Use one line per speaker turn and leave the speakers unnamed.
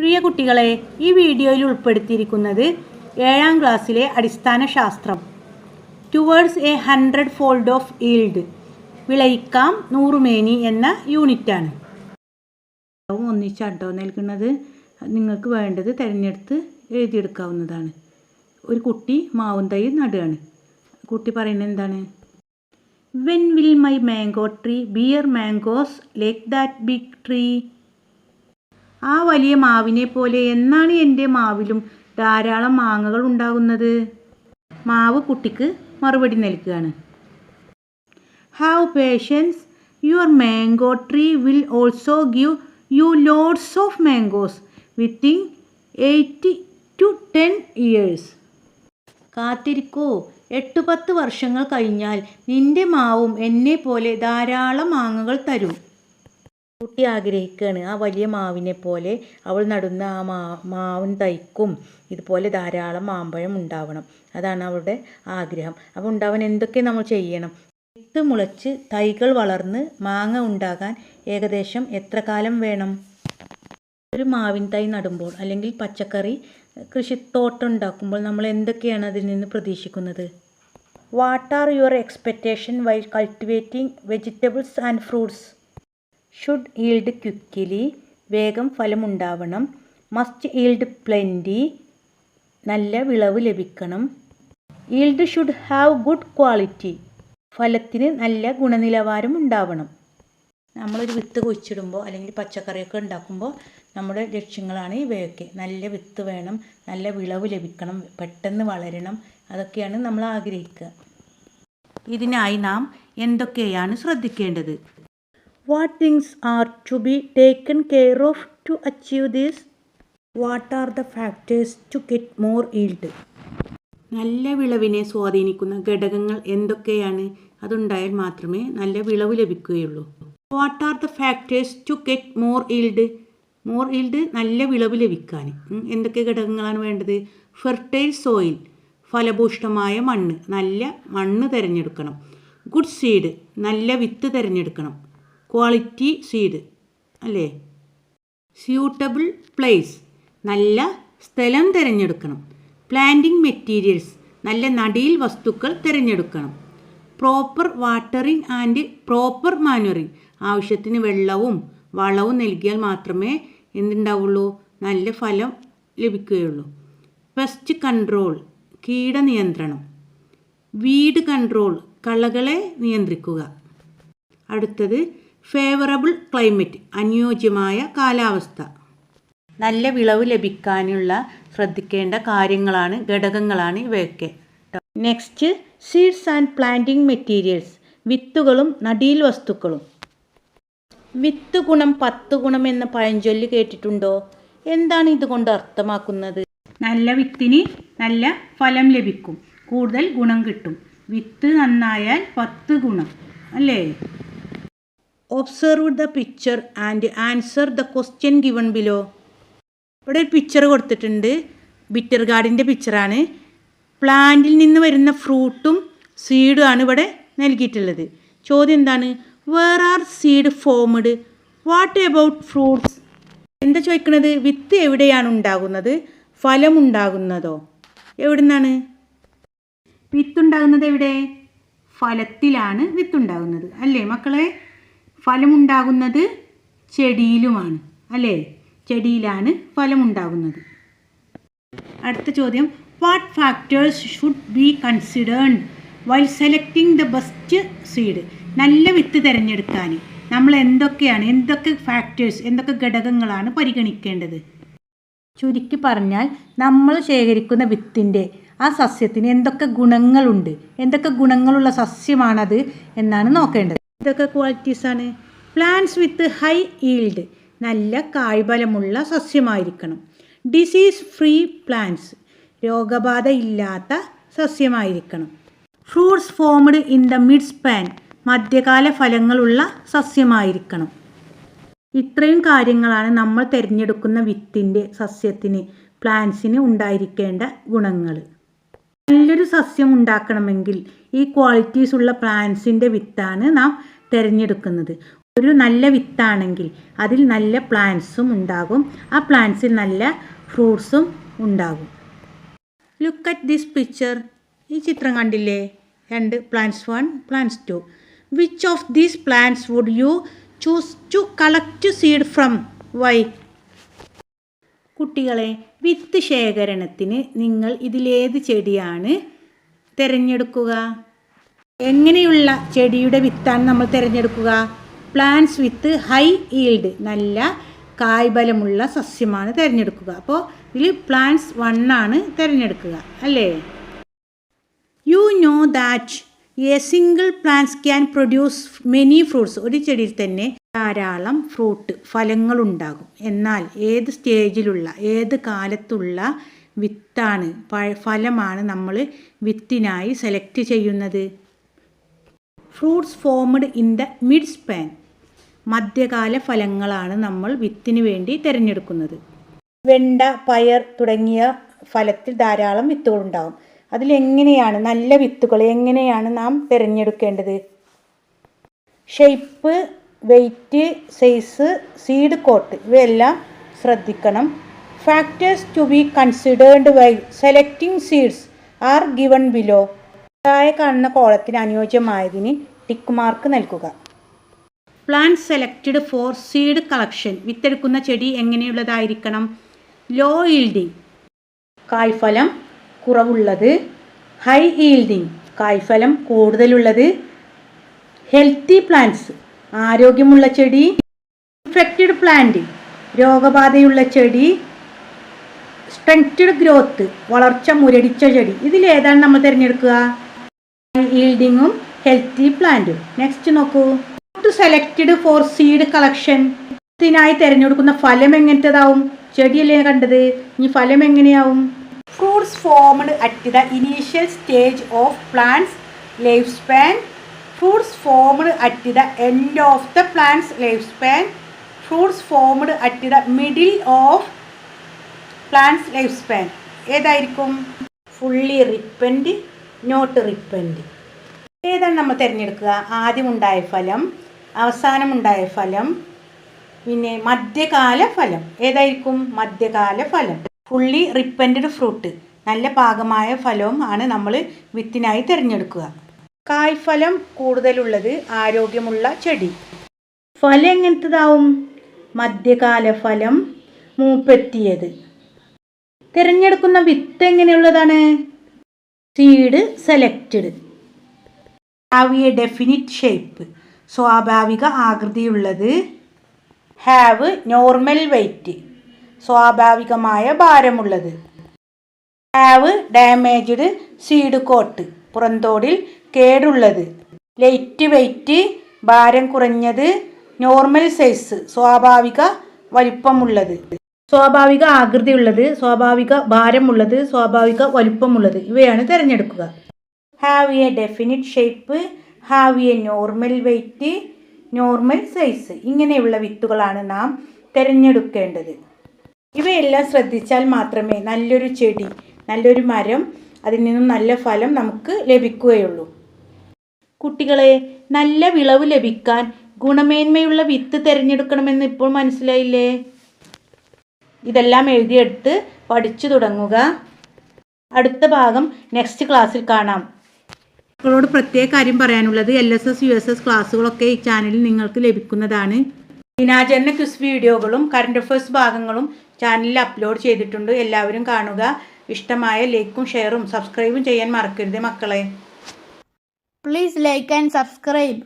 പ്രിയ കുട്ടികളെ ഈ വീഡിയോയിൽ ഉൾപ്പെടുത്തിയിരിക്കുന്നത് ഏഴാം ക്ലാസ്സിലെ അടിസ്ഥാന ശാസ്ത്രം. Towards a hundred fold of yield വിളയിക്കാം നൂറുമേനി എന്ന യൂണിറ്റാണ്. ഒന്നിച്ചാട്ടോ നൽകുന്നത്. നിങ്ങൾക്ക് വേണ്ടത് തിരഞ്ഞെടുത്ത് എഴുതിയെടുക്കാവുന്നതാണ്. ഒരു കുട്ടി മാവും തൈ നടുകയാണ്. കുട്ടി പറയുന്നത് എന്താണ്? When will my mango tree bear mangoes like that big tree ആ വലിയ മാവിനെ പോലെ എന്നാണ് എന്റെ മാവിലും ധാരാളം മാങ്ങകൾ ഉണ്ടാകുന്നത്? മാവ് കുട്ടിക്ക് മറുപടി നൽകുകയാണ്. Have patience your mango tree will also give you loads of mangoes within eight to ten years കാത്തിരിക്കൂ. എട്ട് പത്ത് വർഷങ്ങൾ കഴിഞ്ഞാൽ നിന്റെ മാവും എന്നെ പോലെ ധാരാളം മാങ്ങകൾ തരും. കുട്ടി ആഗ്രഹിക്കുകയാണ് ആ വലിയ മാവിനെ പോലെ അവൾ നടുന്ന ആ മാ മാവിൻ തൈക്കും ഇതുപോലെ ധാരാളം മാമ്പഴം ഉണ്ടാവണം. അതാണ് അവളുടെ ആഗ്രഹം. അപ്പോൾ ഉണ്ടാവാൻ എന്തൊക്കെ നമ്മൾ ചെയ്യണം? വിത്ത് മുളച്ച് തൈകൾ വളർന്ന് മാങ്ങ ഉണ്ടാകാൻ ഏകദേശം എത്ര കാലം വേണം? ഒരു മാവിൻ തൈ നടുമ്പോൾ അല്ലെങ്കിൽ പച്ചക്കറി കൃഷിത്തോട്ടം ഉണ്ടാക്കുമ്പോൾ നമ്മൾ എന്തൊക്കെയാണ് അതിൽ നിന്ന് പ്രതീക്ഷിക്കുന്നത്? What are your expectation while cultivating vegetables and fruits should yield quickly വേഗം ഫലമുണ്ടാവണം. മസ്റ്റ് ഈൽഡ് പ്ലെന്റി നല്ല വിളവ് ലഭിക്കണം. Yield should have good quality ഫലത്തിന് നല്ല ഗുണനിലവാരം ഉണ്ടാവണം. നമ്മളൊരു വിത്ത് കുഴിച്ചിടുമ്പോൾ അല്ലെങ്കിൽ പച്ചക്കറിയൊക്കെ ഉണ്ടാക്കുമ്പോൾ നമ്മുടെ ലക്ഷ്യങ്ങളാണ് ഇവയൊക്കെ നല്ല വിത്ത് വേണം നല്ല വിളവ് ലഭിക്കണം പെട്ടെന്ന് വളരണം. അതൊക്കെയാണ് നമ്മൾ ആഗ്രഹിക്കുക. ഇതിനായി നാം എന്തൊക്കെയാണ് ശ്രദ്ധിക്കേണ്ടത്? What things are to be taken care of to achieve this what are the factors to get more yield നല്ല വിളവിനെ സ്വാധീനിക്കുന്ന ഘടകങ്ങൾ എന്തൊക്കെയാണ്? അതുണ്ടായാൽ മാത്രമേ നല്ല വിളവ് ലഭിക്കുകയുള്ളൂ. What are the factors to get more yield more yield നല്ല വിളവ് ലഭിക്കാൻ. എന്തൊക്കെ ഘടകങ്ങളാണ് വേണ്ടത്? ഫെർട്ടൈൽ സോയിൽ ഫലഭൂഷ്ടമായ മണ്ണ്. നല്ല മണ്ണ് തിരഞ്ഞെടുക്കണം. ഗുഡ് സീഡ് നല്ല വിത്ത് തിരഞ്ഞെടുക്കണം. ക്വാളിറ്റി സീഡ് അല്ലേ? സ്യൂട്ടബിൾ പ്ലേസ് നല്ല സ്ഥലം തിരഞ്ഞെടുക്കണം. പ്ലാന്റിംഗ് മെറ്റീരിയൽസ് നല്ല നടിയിൽ വസ്തുക്കൾ തിരഞ്ഞെടുക്കണം. Proper watering and proper manuring ആവശ്യത്തിന് വെള്ളവും വളവും നൽകിയാൽ മാത്രമേ എന്തുണ്ടാവുള്ളൂ? നല്ല ഫലം ലഭിക്കുകയുള്ളൂ. പെസ്റ്റ് കൺട്രോൾ കീട നിയന്ത്രണം. വീട് കൺട്രോൾ കളകളെ നിയന്ത്രിക്കുക. അടുത്തത് ഫേവറബിൾ ക്ലൈമറ്റ് അനുയോജ്യമായ കാലാവസ്ഥ. നല്ല വിളവ് ലഭിക്കാനുള്ള ശ്രദ്ധിക്കേണ്ട കാര്യങ്ങളാണ് ഘടകങ്ങളാണ് ഇവയൊക്കെ. Next seeds and planting materials വിത്തുകളും നടീൽ വസ്തുക്കളും. വിത്ത് ഗുണം പത്ത് ഗുണം എന്ന പഴഞ്ചൊല്ല് കേട്ടിട്ടുണ്ടോ? എന്താണ് ഇതുകൊണ്ട് അർത്ഥമാക്കുന്നത്? നല്ല വിത്തിന് നല്ല ഫലം ലഭിക്കും കൂടുതൽ ഗുണം കിട്ടും. വിത്ത് നന്നായാൽ പത്ത് ഗുണം അല്ലേ? Observe the picture and answer the question given below ഇവിടെ ഒരു പിക്ചർ കൊടുത്തിട്ടുണ്ട്. ബിറ്റർ ഗാർഡിന്റെ പിക്ചറാണ് പ്ലാന്റിൽ നിന്ന് വരുന്ന ഫ്രൂട്ടും സീഡും ആണ് ഇവിടെ നൽകിയിട്ടുള്ളത്. ചോദ്യം എന്താണ്? Where are seed formed what about fruits എന്താ ചോദിക്കുന്നത് വിത്ത് എവിടെയാണ് ഉണ്ടാകുന്നത്? ഫലം ഉണ്ടാകുന്നതോ? എവിടെ നിന്നാണ് വിത്തുണ്ടാകുന്നത് എവിടെ? ഫലത്തിലാണ് വിത്തുണ്ടാകുന്നത് അല്ലേ മക്കളെ? ഫലമുണ്ടാകുന്നത് ചെടിയിലുമാണ് അല്ലേ? ചെടിയിലാണ് ഫലമുണ്ടാകുന്നത്. അടുത്ത ചോദ്യം what factors should be considered while selecting the best seed നല്ല വിത്ത് തിരഞ്ഞെടുക്കാൻ നമ്മൾ എന്തൊക്കെയാണ് എന്തൊക്കെ ഫാക്ടേഴ്സ് എന്തൊക്കെ ഘടകങ്ങളാണ് പരിഗണിക്കേണ്ടത്? ചുരുക്കി പറഞ്ഞാൽ നമ്മൾ ശേഖരിക്കുന്ന വിത്തിന്റെ ആ സസ്യത്തിന് എന്തൊക്കെ ഗുണങ്ങളുണ്ട് എന്തൊക്കെ ഗുണങ്ങളുള്ള സസ്യമാണത് എന്നാണ് നോക്കേണ്ടത്. ഇതൊക്കെ ക്വാളിറ്റീസാണ് പ്ലാന്റ്സ് വിത്ത് ഹൈ ഈൽഡ് നല്ല കായ്ഫലമുള്ള സസ്യമായിരിക്കണം. ഡിസീസ് ഫ്രീ പ്ലാന്റ്സ് രോഗബാധ ഇല്ലാത്ത സസ്യമായിരിക്കണം. Fruits formed in the mid span മധ്യകാല ഫലങ്ങളുള്ള സസ്യമായിരിക്കണം. ഇത്രയും കാര്യങ്ങളാണ് നമ്മൾ തിരഞ്ഞെടുക്കുന്ന വിത്തിന്റെ സസ്യത്തിന് പ്ലാന്റ്സിന് ഉണ്ടായിരിക്കേണ്ട ഗുണങ്ങൾ. നല്ലൊരു സസ്യം ഉണ്ടാക്കണമെങ്കിൽ ഈ ക്വാളിറ്റീസ് ഉള്ള പ്ലാന്റ്സിന്റെ വിത്താണ് നാം തിരഞ്ഞെടുക്കുന്നത്. ഒരു നല്ല വിത്താണെങ്കിൽ അതിൽ നല്ല പ്ലാന്റ്സും ഉണ്ടാകും. ആ പ്ലാന്റ്സിൽ നല്ല ഫ്രൂട്ട്സും ഉണ്ടാകും. ലുക്ക് അറ്റ് ദിസ് പിക്ചർ ഈ ചിത്രം കണ്ടില്ലേ? രണ്ട് plants one plants two which of these plants would you choose to collect seed from why കുട്ടികളെ വിത്ത് ശേഖരണത്തിന് നിങ്ങൾ ഇതിലേത് ചെടിയാണ് തിരഞ്ഞെടുക്കുക? എങ്ങനെയുള്ള ചെടിയുടെ വിത്താണ് നമ്മൾ തിരഞ്ഞെടുക്കുക? പ്ലാന്റ്സ് വിത്ത് ഹൈ ഈൽഡ് നല്ല കായ്ബലമുള്ള സസ്യമാണ് തിരഞ്ഞെടുക്കുക. അപ്പോൾ ഇതിൽ പ്ലാന്റ്സ് വണ്ണാണ് തിരഞ്ഞെടുക്കുക അല്ലേ? You know that a single plants can produce many fruits ഒരു ചെടിയിൽ തന്നെ ധാരാളം ഫ്രൂട്ട് ഫലങ്ങളുണ്ടാകും. എന്നാൽ ഏത് സ്റ്റേജിലുള്ള ഏത് കാലത്തുള്ള വിത്താണ് ഫലമാണ് നമ്മൾ വിത്തിനായി സെലക്ട് ചെയ്യുന്നത്? Fruits formed in the mid span മധ്യകാല ഫലങ്ങളാണ് നമ്മൾ വിത്തിന് വേണ്ടി തിരഞ്ഞെടുക്കുന്നത്. വെണ്ട പയർ തുടങ്ങിയ ഫലത്തിൽ ധാരാളം വിത്തുകളുണ്ടാകും. അതിലെങ്ങനെയാണ് നല്ല വിത്തുകൾ എങ്ങനെയാണ് നാം തിരഞ്ഞെടുക്കേണ്ടത്? Shape weight size seed coat ഇവയെല്ലാം ശ്രദ്ധിക്കണം. Factors to be considered while selecting seeds are given below താഴെ കാണുന്ന കോളത്തിന് അനുയോജ്യമായതിന് ടിക്ക് മാർക്ക് നൽകുക. Plant selected for seed collection വിത്തെടുക്കുന്ന ചെടി എങ്ങനെയുള്ളതായിരിക്കണം? ലോ ഈൽഡിങ് കായ്ഫലം കുറവുള്ളത്. ഹൈ ഈൽഡിങ് കായ്ഫലം കൂടുതലുള്ളത്. ഹെൽത്തി പ്ലാന്റ്സ് ആരോഗ്യമുള്ള ചെടി ഇൻഫെക്റ്റഡ് പ്ലാന്റ് രോഗബാധയുള്ള ചെടി സ്ട്രെങ്റ്റഡ് ഗ്രോത്ത് വളർച്ച മുരടിച്ച ചെടി. ഇതിലേതാണ് നമ്മൾ തിരഞ്ഞെടുക്കുക? ഈൽഡിങ്ങും ഹെൽത്തി പ്ലാന്റും നെക്സ്റ്റ് നോക്കൂ. സെലക്റ്റഡ് ഫോർ സീഡ് കളക്ഷൻ ത്തിനായി തിരഞ്ഞെടുക്കുന്ന ഫലം എങ്ങനത്തേതാവും? ചെടിയല്ലേ കണ്ടത്. ഇനി ഫലം എങ്ങനെയാവും? Fruits formed at the initial stage of plants life span fruits formed at the end of the plants life span fruits formed at the middle of plants life span ഏതായിരിക്കും? Fully ripened not ripened ഏതാണ് നമ്മൾ തിരഞ്ഞെടുക്കുക? ആദ്യമുണ്ടായ ഫലം അവസാനമുണ്ടായ ഫലം പിന്നെ മധ്യകാല ഫലം. ഏതായിരിക്കും? മധ്യകാല ഫലം. ഫുള്ളി റിപ്പൻഡ് ഫ്രൂട്ട് നല്ല പാകമായ ഫലവും ആണ് നമ്മൾ വിത്തിനായി തിരഞ്ഞെടുക്കുക. കായ്ഫലം കൂടുതലുള്ളത് ആരോഗ്യമുള്ള ചെടി. ഫലം എങ്ങനത്തതാവും? മധ്യകാല ഫലം മൂപ്പെത്തിയത്. തിരഞ്ഞെടുക്കുന്ന വിത്ത് എങ്ങനെയുള്ളതാണ്? Seed selected. Have a definite shape. സ്വാഭാവിക ആകൃതിയുള്ളത് ഹാവ് നോർമൽ വെയ്റ്റ്. സ്വാഭാവികമായ ഭാരമുള്ളത്. Have damaged seed coat. പുറന്തോടിൽ കേടുള്ളത്. ലൈറ്റ് വെയ്റ്റ് ഭാരം കുറഞ്ഞത് നോർമൽ സൈസ് സ്വാഭാവിക വലിപ്പമുള്ളത്. സ്വാഭാവിക ആകൃതിയുള്ളത് സ്വാഭാവിക ഭാരമുള്ളത് സ്വാഭാവിക വലിപ്പമുള്ളത് ഇവയാണ് തിരഞ്ഞെടുക്കുക. Have a definite shape have a normal weight normal size ഇങ്ങനെയുള്ള വിത്തുകളാണ് നാം തിരഞ്ഞെടുക്കേണ്ടത്. ഇവയെല്ലാം ശ്രദ്ധിച്ചാൽ മാത്രമേ നല്ലൊരു ചെടി നല്ലൊരു മരം അതിൽ നിന്നും നല്ല ഫലം നമുക്ക് ലഭിക്കുകയുള്ളൂ. കുട്ടികളെ നല്ല വിളവ് ലഭിക്കാൻ ഗുണമേന്മയുള്ള വിത്ത് തിരഞ്ഞെടുക്കണമെന്ന് ഇപ്പോൾ മനസ്സിലായില്ലേ? ഇതെല്ലാം എഴുതിയെടുത്ത് പഠിച്ചു തുടങ്ങുക. അടുത്ത ഭാഗം നെക്സ്റ്റ് ക്ലാസ്സിൽ കാണാം. മക്കളോട് പ്രത്യേക കാര്യം പറയാനുള്ളത് L S S U S S ക്ലാസ്സുകളൊക്കെ ഈ ചാനലിൽ നിങ്ങൾക്ക് ലഭിക്കുന്നതാണ്. ദിനാചരണ ക്വിസ് വീഡിയോകളും കറണ്ട് അഫയേഴ്സ് ഭാഗങ്ങളും ചാനലിൽ അപ്ലോഡ് ചെയ്തിട്ടുണ്ട്. എല്ലാവരും കാണുക. ഇഷ്ടമായ ലൈക്കും ഷെയറും സബ്സ്ക്രൈബും ചെയ്യാൻ മറക്കരുത് മക്കളെ
പ്ലീസ് ലൈക്ക് ആൻഡ് subscribe.